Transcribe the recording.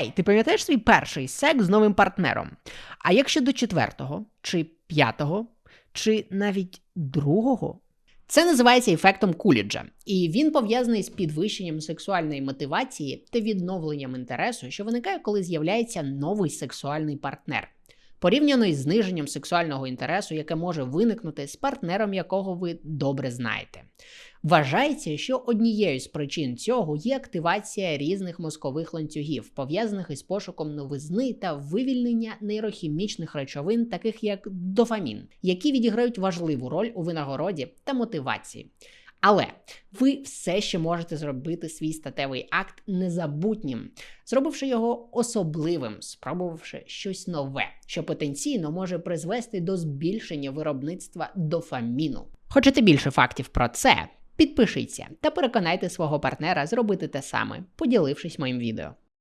Гей, ти пам'ятаєш свій перший секс з новим партнером? А якщо до четвертого, чи п'ятого, чи навіть другого? Це називається ефектом Куліджа, і він пов'язаний з підвищенням сексуальної мотивації та відновленням інтересу, що виникає, коли з'являється новий сексуальний партнер. Порівняно із зниженням сексуального інтересу, яке може виникнути з партнером, якого ви добре знаєте. Вважається, що однією з причин цього є активація різних мозкових ланцюгів, пов'язаних із пошуком новизни та вивільнення нейрохімічних речовин, таких як дофамін, які відіграють важливу роль у винагороді та мотивації. Але ви все ще можете зробити свій статевий акт незабутнім, зробивши його особливим, спробувавши щось нове, що потенційно може призвести до збільшення виробництва дофаміну. Хочете більше фактів про це? Підпишіться та переконайте свого партнера зробити те саме, поділившись моїм відео.